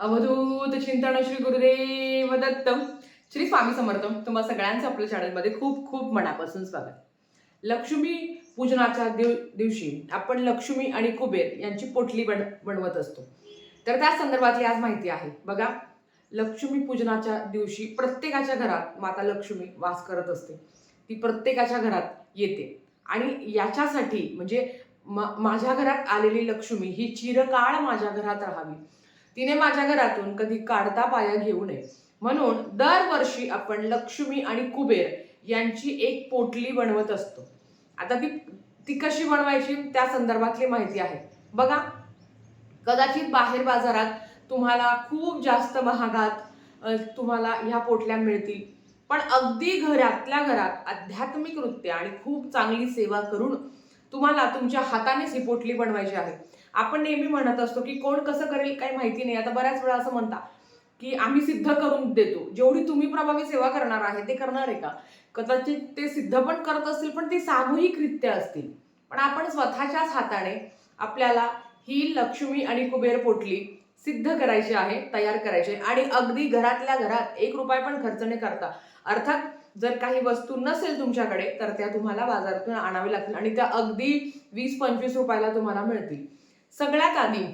अवधूत चिंतन श्री गुरुदेव दत्त श्री स्वामी समर्थ तुम्हा सगळ्यांचं आपल्या चॅनलमध्ये खूप खूप मनापासून स्वागत. लक्ष्मी पूजनाच्या दिव दिवशी आपण लक्ष्मी आणि कुबेर यांची पोटली बन बनवत असतो. तर त्या संदर्भातली आज माहिती आहे. बघा लक्ष्मी पूजनाच्या दिवशी प्रत्येकाच्या घरात माता लक्ष्मी वास करत असते. ती प्रत्येकाच्या घरात येते. आणि याच्यासाठी म्हणजे मा- माझ्या घरात आलेली लक्ष्मी ही चिरकाळ माझ्या घरात राहावी. तिने माझ्या घरातून कधी काढता पाया घेऊ नये. म्हणून दरवर्षी आपण लक्ष्मी आणि कुबेर यांची एक पोटली बनवत असतो. आता ती ती कशी बनवायची त्या संदर्भातली माहिती आहे. बघा कदाचित बाहेर बाजारात तुम्हाला खूप जास्त महागात तुम्हाला ह्या पोटल्या मिळतील. पण अगदी घरातल्या घरात आध्यात्मिक नृत्य आणि खूप चांगली सेवा करून तुम्हाला तुमच्या हातानेच ही पोटली बनवायची आहे. आपण नेहमी म्हणत असतो की कोण कसं करेल काही माहिती नाही. आता बऱ्याच वेळा असं म्हणता की आम्ही सिद्ध करून देतो. जेवढी तुम्ही प्रभावी सेवा करणार आहे ते करणार आहे का? कदाचित ते सिद्ध पण करत असतील पण ती सामूहिकरित्या असतील. पण आपण स्वतःच्याच हाताने आपल्याला ही लक्ष्मी आणि कुबेर पोटली सिद्ध करायची आहे तयार करायची आहे. आणि अगदी घरातल्या घरात एक रुपये पण खर्च न करता अर्थात जर काही वस्तू नसेल तुमच्याकडे तर त्या तुम्हाला बाजारातून आणाव्या लागतील आणि त्या अगदी वीस पंचवीस रुपयाला तुम्हाला मिळतील. सगळ्यात आधी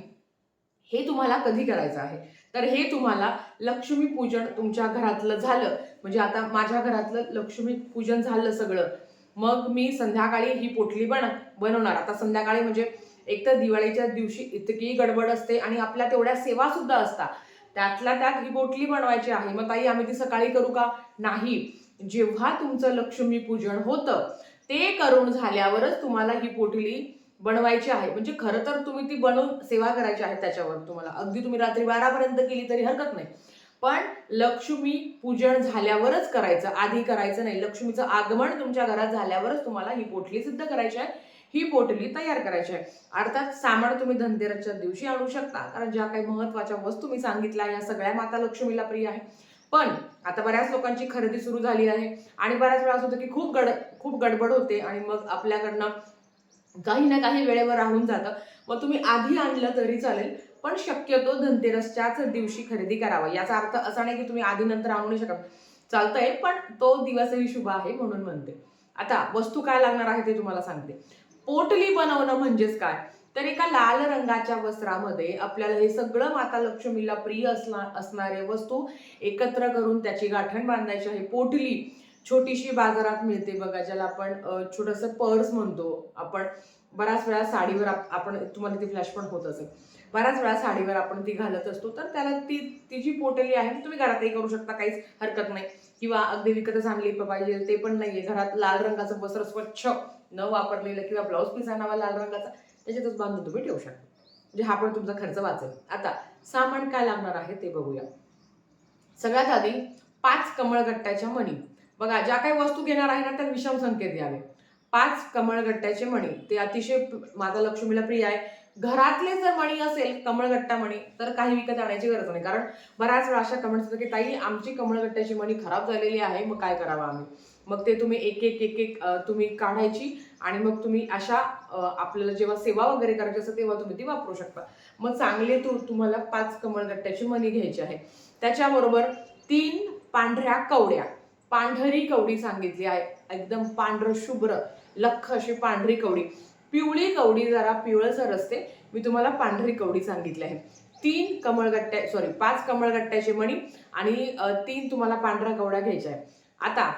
हे तुम्हाला कधी करायचं आहे? तर हे तुम्हाला लक्ष्मी पूजन तुमच्या घरातलं झालं. म्हणजे आता माझ्या घरातलं लक्ष्मी पूजन झालं सगळं. मग मी संध्याकाळी ही पोटली बन बनवणार. आता संध्याकाळी म्हणजे एक तर दिवाळीच्या दिवशी इतकी गडबड असते आणि आपल्या तेवढ्या सेवा सुद्धा असतात. त्यातल्या त्यात ही पोटली बनवायची आहे. मग ताई आम्ही ती सकाळी करू का? नाही. जेव्हा तुमचं लक्ष्मी पूजन होतं ते करून झाल्यावरच तुम्हाला ही पोटली बनवायची आहे. म्हणजे खरं तर तुम्ही ती बनवून सेवा करायची आहे त्याच्यावर तुम्हाला. अगदी तुम्ही रात्री बारापर्यंत केली तरी हरकत नाही. पण लक्ष्मी पूजन झाल्यावरच करायचं आधी करायचं नाही. लक्ष्मीचं आगमन तुमच्या घरात झाल्यावरच तुम्हाला ही पोटली सिद्ध करायची आहे. ही पोटली तयार करायची आहे. अर्थात सामान तुम्ही धनतेरसच्या दिवशी आणू शकता. कारण ज्या काही महत्त्वाच्या वस्तू मी सांगितल्या या सगळ्या माता लक्ष्मीला प्रिय आहे. पण आता बऱ्याच लोकांची खरेदी सुरू झाली आहे आणि बऱ्याच वेळा असं होतं की खूप गड खूप गडबड होते आणि मग आपल्याकडनं काही ना काही वेळेवर राहून जातं. मग तुम्ही आधी आणलं तरी चालेल पण शक्यतो धनतेरसच्याच दिवशी खरेदी करावा. याचा अर्थ असा नाही की तुम्ही आधी नंतर आणू नाही शकत. चालतंय पण तो दिवसही शुभ आहे म्हणून म्हणते. आता वस्तू काय लागणार आहे ते तुम्हाला सांगते. पोटली बनवणं म्हणजेच काय? तर एका लाल रंगाच्या वस्त्रामध्ये आपल्याला हे सगळं माता लक्ष्मीला प्रिय असणार असणारे वस्तू एकत्र करून त्याची गाठण बांधायची आहे. पोटली छोटीशी बाजारात मिळते बघा ज्याला आपण छोटंसं पर्स म्हणतो. आपण बऱ्याच वेळा साडीवर आपण तुम्हाला ती फ्लॅश पण होत असेल. बऱ्याच वेळा साडीवर आपण ती घालत असतो तर त्याला ती ती जी पोटली आहे तुम्ही घरातही करू शकता काहीच हरकत नाही. किंवा अगदी विकतच आणली पाहिजे ते पण नाहीये. घरात लाल रंगाचं वस्त्र स्वच्छ न वापरलेलं किंवा ब्लाऊज पीस आणावा लाल रंगाचा त्याच्यातच बांधून तुम्ही ठेवू शकता. म्हणजे हा पण तुमचा खर्च वाचेल. आता सामान काय लागणार आहे ते बघूया. सगळ्यात आधी पाच कमळगट्ट्याच्या मणी. बघा ज्या काही वस्तू घेणार आहे ना त्या विषम संकेत द्यावे. पाच कमळगट्ट्याचे मणी. ते अतिशय माझा माता लक्ष्मीला प्रिय आहे. घरातले जर मणी असेल कमळगट्टा मणी तर काही विकत आणायची गरज नाही. कारण बऱ्याच वेळा अशा कमेंट्स होतं की ताई आमची कमळगट्ट्याची मणी खराब झालेली आहे मग काय करावं आम्ही? मग ते तुम्ही एक एक एक एक तुम्ही काढायची आणि मग तुम्ही अशा आपल्याला जेव्हा सेवा वगैरे करायची असते तेव्हा तुम्ही ती वापरू शकता. मग चांगले तू तुम्हाला पाच कमळगट्ट्याची मणी घ्यायची आहे. त्याच्याबरोबर तीन पांढऱ्या कवड्या. पांढरी कवडी सांगितली आहे. एकदम पांढर शुभ्र लख अशी पांढरी कवडी. पिवळी कवडी जरा पिवळसर असते. मी तुम्हाला पांढरी कवडी सांगितली आहे. तीन कमळगट्ट्या सॉरी पाच कमळगट्ट्याचे मणी आणि तीन तुम्हाला पांढऱ्या कवड्या घ्यायच्या आहे आता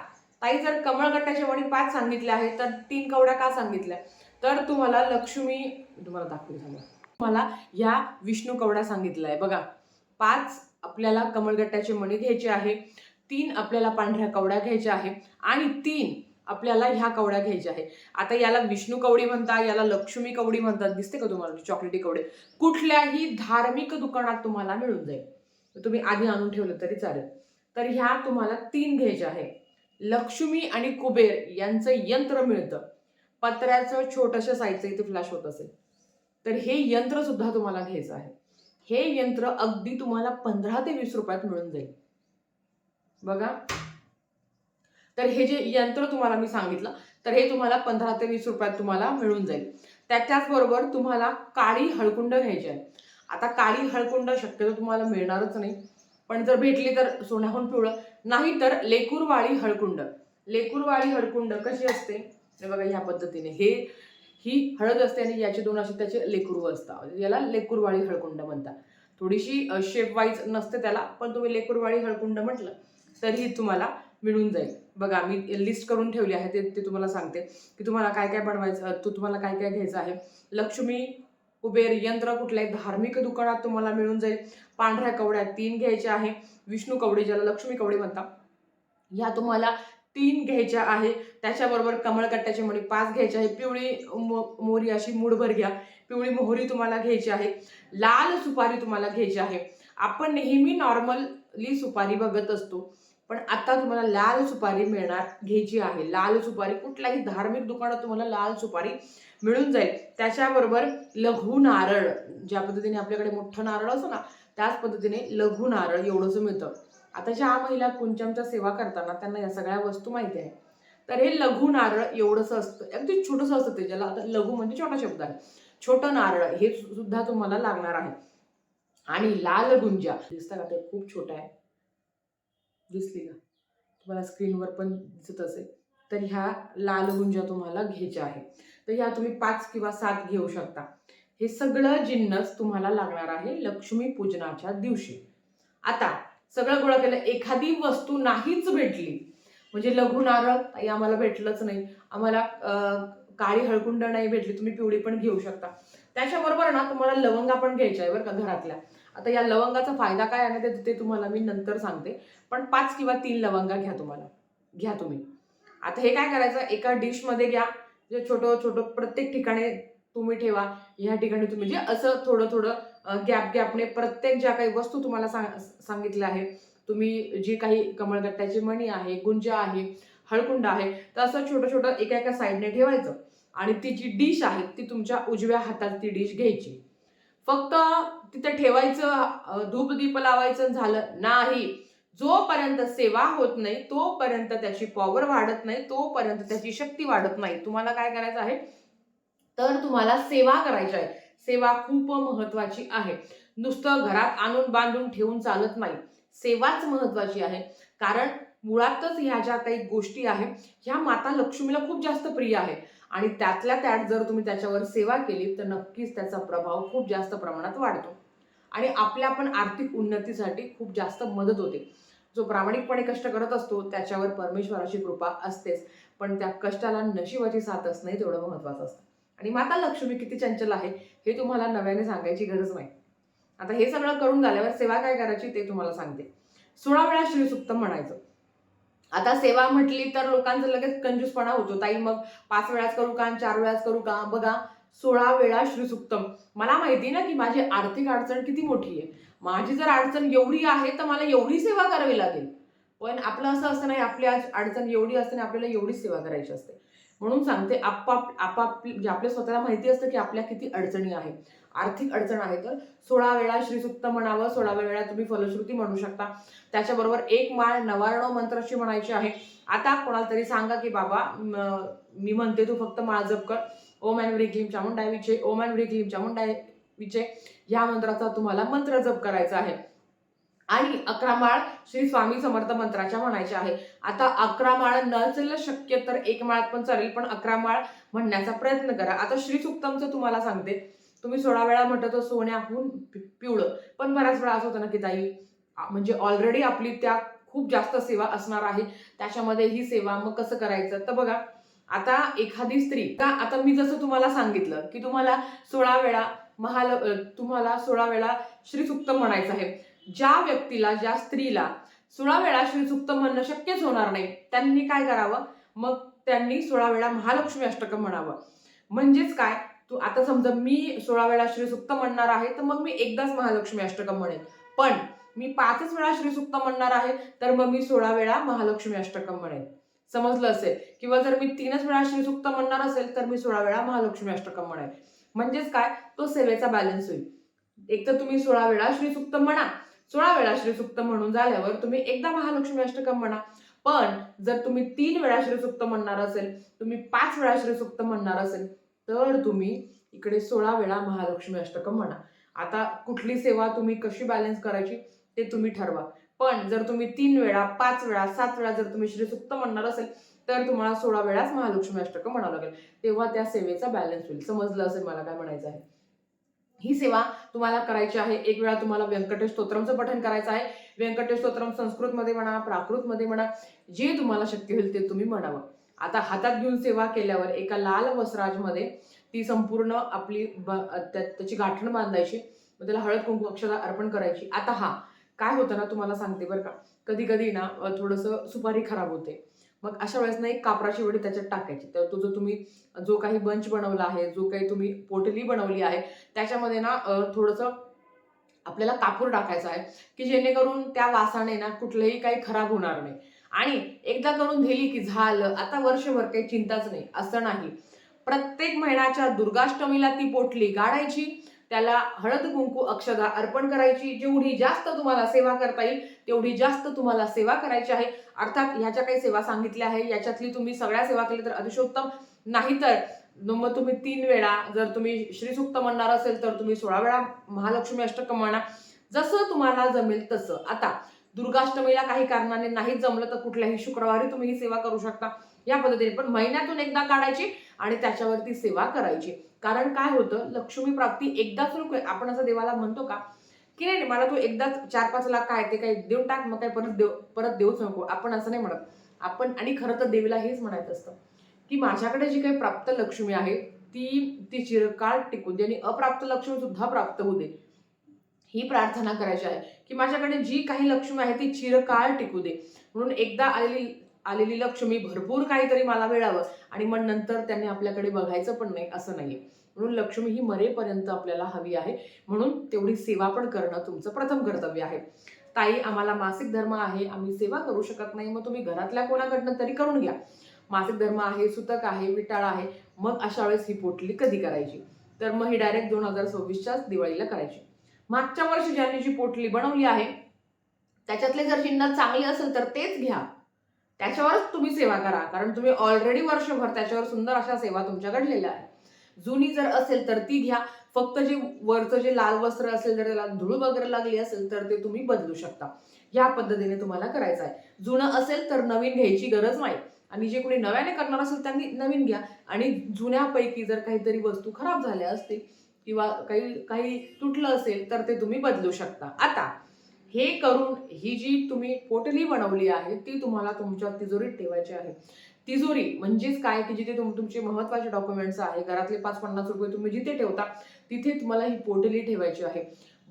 ताई जर कमळगट्ट्याचे मणी पाच सांगितले आहे तर तीन कवड्या का सांगितल्या? तर तुम्हाला लक्ष्मी तुम्हाला दाखवते सांगा. तुम्हाला ह्या विष्णू कवड्या सांगितल्या आहे बघा पाच आपल्याला कमळगट्ट्याचे मणी घ्यायचे आहे तीन आपल्याला पांढऱ्या कवड्या घ्यायच्या आहे आणि तीन आपल्याला ह्या कवड्या घ्यायच्या आहे. आता याला विष्णू कवडी म्हणतात याला लक्ष्मी कवडी म्हणतात. दिसते का तुम्हाला? चॉकलेटी कवडे. कुठल्याही धार्मिक दुकानात तुम्हाला मिळून जाईल. तुम्ही आधी आणून ठेवलं तरी चालेल. तर ह्या तुम्हाला तीन घ्यायच्या आहे. लक्ष्मी आणि कुबेर यांचं यंत्र मिळतं. पत्र्याचं छोटंसं साईजचं इथे फ्लॅश होत असेल. तर हे यंत्र सुद्धा तुम्हाला घ्यायचं आहे. हे यंत्र अगदी तुम्हाला पंधरा ते वीस रुपयात मिळून जाईल. बघा. तर हे जे यंत्र तुम्हाला मी सांगितलं तर हे तुम्हाला पंधरा ते वीस रुपयात तुम्हाला मिळून जाईल. त्याच्याचबरोबर तुम्हाला काळी हळकुंड घ्यायची आहे. आता काळी हळकुंड शक्यतो तुम्हाला मिळणारच नाही. पण जर भेटली तर सोन्याहून पिवळं. नाही तर लेकूरवाळी हळकुंड. लेकूरवाळी हळकुंड कशी असते? हे बघा ह्या पद्धतीने. हे ही हळद असते आणि याचे दोन असे त्याचे लेकुरू असतात. म्हणजे याला लेकूरवाळी हळकुंड म्हणतात. थोडीशी शेप वाईज नसते त्याला पण तुम्ही लेकूरवाळी हळकुंड म्हटलं तरीही तुम्हाला मिळून जाईल. बघा मी लिस्ट करून ठेवली आहे ते ते तुम्हाला सांगते. की तुम्हाला काय काय बनवायचं तू तुम्हाला काय काय घ्यायचं आहे? लक्ष्मी कुबेर यंत्र कुठल्याही धार्मिक दुकानात तुम्हाला मिळून जाईल. पांढऱ्या कवड्या तीन घ्यायच्या आहे. विष्णू कवडे ज्याला लक्ष्मी कवडे म्हणतात ह्या तुम्हाला तीन घ्यायच्या आहे. त्याच्याबरोबर कमळकट्ट्याचे मणी पाच घ्यायचे आहे. पिवळी मो मोहरी अशी मूडभर घ्या. पिवळी मोहरी तुम्हाला घ्यायची आहे. लाल सुपारी तुम्हाला घ्यायची आहे. आपण नेहमी नॉर्मली सुपारी बघत असतो. पण आता तुम्हाला लाल सुपारी मिळणार घ्यायची आहे. लाल सुपारी कुठल्याही धार्मिक दुकानात तुम्हाला लाल सुपारी मिळून जाईल. त्याच्याबरोबर लघु नारळ ज्या पद्धतीने आपल्याकडे मोठं नारळ असतो ना त्याच पद्धतीने लघु नारळ एवढंसं मिळतं. आता ज्या महिला कुंचमच्या सेवा करताना त्यांना या सगळ्या वस्तू माहिती आहे. तर हे लघु नारळ एवढंसं असतं अगदी छोटंसं असतं ते ज्याला आता लघु म्हणजे छोटा शब्द आहे. छोटं नारळ हे सुद्धा तुम्हाला लागणार आहे. आणि लाल गुंजा दिसतं का ते खूप छोटं आहे. दिसली का? तुम्हाला स्क्रीनवर पण दिसत असेल. तर ह्या लाल गुंजा तुम्हाला घ्यायच्या आहे तर ह्या तुम्ही पाच किंवा सात घेऊ शकता. हे सगळं जिन्नस तुम्हाला लागणार आहे लक्ष्मी पूजनाच्या दिवशी. आता सगळं गोळा केलं एखादी वस्तू नाहीच भेटली. म्हणजे लघु नारळ ताई आम्हाला भेटलंच नाही. आम्हाला काळी हळकुंड नाही भेटली तुम्ही पिवळी पण घेऊ शकता. त्याच्याबरोबर ना तुम्हाला लवंगा पण घ्यायच्या आहे बरं का घरातल्या. आता या लवंगाचा फायदा काय आहे ते- ते तुम्हाला मी नंतर सांगते. पण पाच किंवा तीन लवंगा घ्या तुम्हाला. घ्या तुम्ही. आता हे काय करायचं? एका डिशमध्ये घ्या. जे छोटं छोटं प्रत्येक ठिकाणी तुम्ही ठेवा. ह्या ठिकाणी तुम्ही जे असं थोडं थोडं गॅप गॅपने प्रत्येक ज्या काही वस्तू तुम्हाला सांग सांगितल्या आहे तुम्ही जी काही कमळगट्ट्याची मणी आहे गुंजा आहे हळकुंड आहे तर असं छोटं छोटं एका एका साईडने ठेवायचं. आणि ती जी डिश आहे ती तुमच्या उजव्या हातात ती डिश घ्यायची. फक्त तिथं ठेवायचं धूपदीप लावायचं झालं नाही. जोपर्यंत सेवा होत नाही तोपर्यंत त्याची पॉवर वाढत नाही तोपर्यंत त्याची शक्ती वाढत नाही. तुम्हाला काय करायचं आहे? तर तुम्हाला सेवा करायची आहे. सेवा खूप महत्वाची आहे. नुसतं घरात आणून बांधून ठेवून चालत नाही. सेवाच महत्वाची आहे. कारण मुळातच ह्या ज्या काही गोष्टी आहेत ह्या माता लक्ष्मीला खूप जास्त प्रिय आहे. आणि त्यातल्या त्यात जर तुम्ही त्याच्यावर सेवा केली तर नक्कीच त्याचा प्रभाव खूप जास्त प्रमाणात वाढतो. आणि आपल्या पण आर्थिक उन्नतीसाठी खूप जास्त मदत होते. जो प्रामाणिकपणे कष्ट करत असतो त्याच्यावर परमेश्वराची कृपा असतेच. पण त्या कष्टाला नशिबाची साथ असणं हे तेवढं महत्वाचं असतं. आणि माता लक्ष्मी किती चंचल आहे हे तुम्हाला नव्याने सांगायची गरज नाही. आता हे सगळं करून झाल्यावर सेवा काय करायची ते तुम्हाला सांगते. सोळा वेळा श्रीसुक्त म्हणायचं. आता सेवा म्हटली तर लोकांचं लगेच कंजूसपणा होतो. ताई मग पाच वेळाच करू का? चार वेळाच करू का? बघा सोळा वेळा श्रीसुक्तम. मला माहिती ना की माझी आर्थिक अडचण किती मोठी आहे. माझी जर अडचण एवढी आहे तर मला एवढी सेवा करावी लागेल. पण आपलं असं असतं नाही आपली आज अडचण एवढी असते आणि आपल्याला एवढीच सेवा करायची असते. म्हणून सांगते आपाप आपापली जे आपल्या स्वतःला माहिती असतं की आपल्या किती अडचणी आहे आर्थिक अडचण आहे तर सोळा वेळा श्रीसुक्त म्हणावं सोळा वेळा तुम्ही फलश्रुती म्हणू शकता. त्याच्याबरोबर एक माळ नवारणव मंत्राशी म्हणायची आहे. आता कोणाला तरी सांगा की बाबा मी म्हणते तू फक्त माळ जप कर. ओम अँड क्लीम चामुंडाय विचे ओम अँड क्लीम चामुंडाय विचे ह्या मंत्राचा तुम्हाला मंत्र जप करायचा आहे. आणि अकरा माळ श्री स्वामी समर्थ मंत्राच्या म्हणायच्या आहे. आता अकरा माळ नसेल शक्य तर एक माळात पण चालेल पण अकरा माळ म्हणण्याचा प्रयत्न करा. आता श्री सुक्तमचं तुम्हाला सांगते. तुम्ही सोळा वेळा म्हटलं तर सोन्याहून पिवळं. पण बऱ्याच वेळा असं होतं ना की ताई म्हणजे ऑलरेडी आपली त्या खूप जास्त सेवा असणार आहे. त्याच्यामध्ये ही सेवा मग कसं करायचं? तर बघा आता एखादी स्त्री का आता मी जसं तुम्हाला सांगितलं की तुम्हाला सोळा वेळा महाल तुम्हाला सोळा वेळा श्रीसुक्त म्हणायचं आहे. ज्या व्यक्तीला ज्या स्त्रीला सोळा वेळा श्रीसुक्त म्हणणं शक्यच होणार नाही त्यांनी काय करावं? मग त्यांनी सोळा वेळा महालक्ष्मी अष्टकं म्हणावं. म्हणजेच काय? तू आता समजा मी सोळा वेळा श्रीसुक्त म्हणणार आहे तर मग मी एकदाच महालक्ष्मी अष्टकं म्हणेन. पण मी पाचच वेळा श्रीसुक्त म्हणणार आहे तर मग मी सोळा वेळा महालक्ष्मी अष्टकं म्हणेन. समजलं असेल? किंवा जर मी तीनच वेळा श्रीसुक्त म्हणणार असेल तर मी सोळा वेळा महालक्ष्मी अष्टकं म्हणेन. म्हणजेच काय? तो सेवेचा बॅलन्स होईल. एक तर तुम्ही सोळा वेळा श्रीसुक्त म्हणा सोळा वेळा श्रीसुक्त म्हणून झाल्यावर तुम्ही एकदा महालक्ष्मी अष्टकम म्हणा. पण जर तुम्ही तीन वेळा श्रीसुक्त म्हणणार असेल तुम्ही पाच वेळा श्रीसुक्त म्हणणार असेल तर तुम्ही इकडे सोळा वेळा महालक्ष्मी अष्टकं म्हणा. आता कुठली सेवा तुम्ही कशी बॅलन्स करायची ते तुम्ही ठरवा. पण जर तुम्ही तीन वेळा पाच वेळा सात वेळा जर तुम्ही श्रीसुक्त म्हणणार असेल तर तुम्हाला सोळा वेळाच महालक्ष्मी अष्टकं म्हणावं लागेल. तेव्हा त्या सेवेचा बॅलन्स होईल. समजलं असेल मला काय म्हणायचं आहे? ही सेवा तुम्हाला करायची आहे. एक वेळा तुम्हाला व्यंकटेश स्तोत्रमचं पठण करायचं आहे. व्यंकटेश स्तोत्रम संस्कृतमध्ये म्हणा प्राकृतमध्ये म्हणा जे तुम्हाला शक्य होईल ते तुम्ही म्हणावं. आता हातात घेऊन सेवा केल्यावर एका लाल वस्त्राजमध्ये ती संपूर्ण आपली त्याची गाठण बांधायची. मग त्याला हळद कुंकू अक्षता अर्पण करायची. आता हा काय होतं ना तुम्हाला सांगते बरं का. कधी कधी ना थोडंसं सुपारी खराब होते. मग अशा वेळेस ना एक कापराची वडी त्याच्यात टाकायची. तर तो जो तुम्ही जो काही बंच बनवला आहे जो काही तुम्ही पोटली बनवली आहे त्याच्यामध्ये ना थोडंसं आपल्याला कापूर टाकायचा आहे की जेणेकरून त्या वासाने ना कुठलंही काही खराब होणार नाही. आणि एकदा करून दिली की झालं आता वर्षभर काही चिंताच नाही असं नाही. प्रत्येक महिन्याच्या दुर्गाष्टमीला ती पोटली गाडायची त्याला हळद कुंकू अक्षदा अर्पण करायची. जेवढी जास्त तुम्हाला सेवा करता येईल तेवढी जास्त तुम्हाला सेवा करायची आहे. अर्थात ह्याच्या काही सेवा सांगितल्या आहे. याच्यातली तुम्ही सगळ्या सेवा केली तर अतिशोत्तम नाहीतर मग तुम्ही तीन वेळा जर तुम्ही श्रीसुक्त म्हणणार असेल तर तुम्ही सोळा वेळा महालक्ष्मी अष्टकम म्हणा. जसं तुम्हाला जमेल तसं. आता दुर्गाष्टमीला काही कारणाने नाही जमलं तर कुठल्याही शुक्रवारी तुम्ही ही सेवा करू शकता. या पद्धतीने. पण महिन्यातून एकदा काढायची आणि त्याच्यावरती सेवा करायची. कारण काय होतं लक्ष्मी प्राप्ती एकदाच नको आपण असं देवाला म्हणतो का की नाही नाही, मला तू एकदाच चार पाच लाख काय ते काही देऊन टाक मग काय परत देव परत देऊच नको. आपण असं नाही म्हणत. आपण आणि खरं तर देवीला हेच म्हणायचं असतं की माझ्याकडे जी काही प्राप्त लक्ष्मी आहे ती ती चिरकाळ टिकू दे आणि अप्राप्त लक्ष्मी सुद्धा प्राप्त होऊ दे. ही प्रार्थना करायची आहे की माझ्याकडे जी काही लक्ष्मी आहे ती चिरकाळ टिकू दे. म्हणून एकदा आलेली आलेली लक्ष्मी भरपूर काहीतरी मला मिळावं. आणि मग नंतर त्यांनी आपल्याकडे बघायचं पण नाही असं नाहीये. म्हणून लक्ष्मी ही मरेपर्यंत आपल्याला हवी आहे. म्हणून तेवढी सेवा पण करणं तुमचं प्रथम कर्तव्य आहे. ताई आम्हाला मासिक धर्म आहे. आम्ही सेवा करू शकत नाही. मग तुम्ही घरातल्या कोणाकडनं तरी करून घ्या. मासिक धर्म आहे सुतक आहे विटाळ आहे. मग अशा वेळेस ही पोटली कधी करायची? तर मग ही डायरेक्ट दोन हजार सव्वीसच्याच दिवाळीला करायची. मागच्या वर्षी ज्यांनी जी पोटली बनवली आहे त्याच्यातले जर चिन्ह चांगले असेल तर तेच घ्या. त्याच्यावरच तुम्ही सेवा करा. कारण तुम्ही ऑलरेडी वर्षभर त्याच्यावर सुंदर अशा सेवा तुमच्या घडलेल्या आहेत. जुनी जर असेल तर ती घ्या. फक्त जे वरचं जे लाल वस्त्र असेल जर त्याला धूळ वगैरे लागली असेल तर ते तुम्ही बदलू शकता. या पद्धतीने तुम्हाला करायचं आहे. जुनं असेल तर नवीन घ्यायची गरज नाही. आणि जे कोणी नव्याने करणार असेल त्यांनी नवीन घ्या. आणि जुन्यापैकी जर काहीतरी वस्तू खराब झाल्या असतील किंवा काही काही तुटलं असेल तर ते तुम्ही बदलू शकता. आता हे करून ही जी तुम्ही पोटली बनवली आहे ती तुम्हाला तुमच्या तिजोरीत ठेवायची आहे. तिजोरी म्हणजेच काय? की जिथे तुम तुमचे महत्त्वाचे डॉक्युमेंट्स आहे घरातले पाच पन्नास रुपये तुम्ही जिथे ठेवता तिथे तुम्हाला ही पोटली ठेवायची आहे.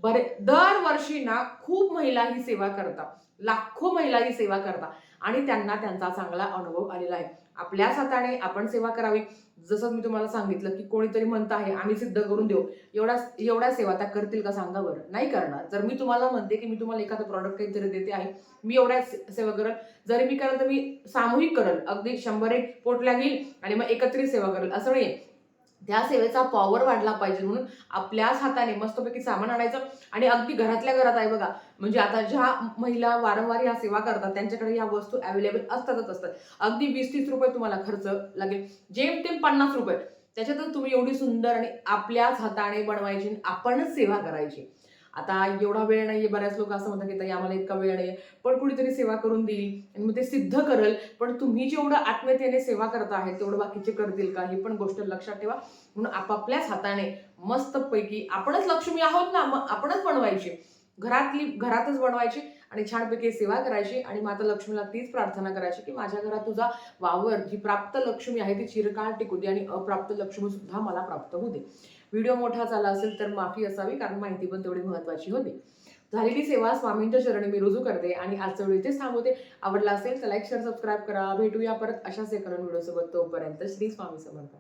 बरे दरवर्षी ना खूप महिला ही सेवा करता. लाखो महिला ही सेवा करता. आणि त्यांना त्यांचा चांगला अनुभव आलेला आहे. आपल्याच हाताने आपण सेवा करावी. जसं मी तुम्हाला सांगितलं की कोणीतरी म्हणत आहे आम्ही सिद्ध करून देऊ. एवढ्या एवढ्या सेवा त्या करतील का सांगा बरं? नाही करणार. जर मी तुम्हाला म्हणते की मी तुम्हाला एखादं प्रॉडक्ट काहीतरी देते आहे मी एवढ्या सेवा करल. जरी मी करल तर मी सामूहिक करल. अगदी शंभर एक पोटल्या घेईल आणि मग एकत्रित सेवा करेल. असं नाही त्या सेवेचा पॉवर वाढला पाहिजे म्हणून आपल्याच हाताने मस्तपैकी सामान आणायचं. आणि अगदी घरातल्या घरात आहे बघा म्हणजे आता ज्या महिला वारंवार या सेवा करतात त्यांच्याकडे ह्या वस्तू अवेलेबल असतातच असतात. अगदी वीस तीस रुपये तुम्हाला खर्च लागेल. जेमतेम पन्नास रुपये. त्याच्यातच तुम्ही एवढी सुंदर आणि आपल्याच हाताने बनवायची आणि आपणच सेवा करायची. आता एवढा वेळ नाहीये बऱ्याच लोक असं म्हणतात की ताई आम्हाला इतका वेळ आहे. पण कुणीतरी सेवा करून देईल आणि मग ते सिद्ध करेल. पण तुम्ही जेवढं आत्मीयतेने सेवा करता आहे तेवढं बाकीचे करतील का? ही पण गोष्ट लक्षात ठेवा. म्हणून आपापल्याच हाताने मस्तपैकी आपणच लक्ष्मी आहोत ना मग आपणच बनवायची. घरातली घरातच बनवायची आणि छानपैकी सेवा करायची आणि माता लक्ष्मीला तीच प्रार्थना करायची की माझ्या घरात तुझा वावर जी प्राप्त लक्ष्मी आहे ती चिरकाळ टिकू दे आणि अप्राप्त लक्ष्मी सुद्धा मला प्राप्त होऊ दे. व्हिडिओ मोठा झाला असेल तर माफी असावी कारण माहिती पण तेवढी महत्वाची होती. झालेली सेवा स्वामींच्या चरणी मी रुजू करते आणि आजचा व्हिडिओ इथेच थांबवते. आवडला असेल तर लाईक शेअर सबस्क्राईब करा. भेटूया परत अशाच एका व्हिडिओ सोबत तोपर्यंत श्री स्वामी समर्थ.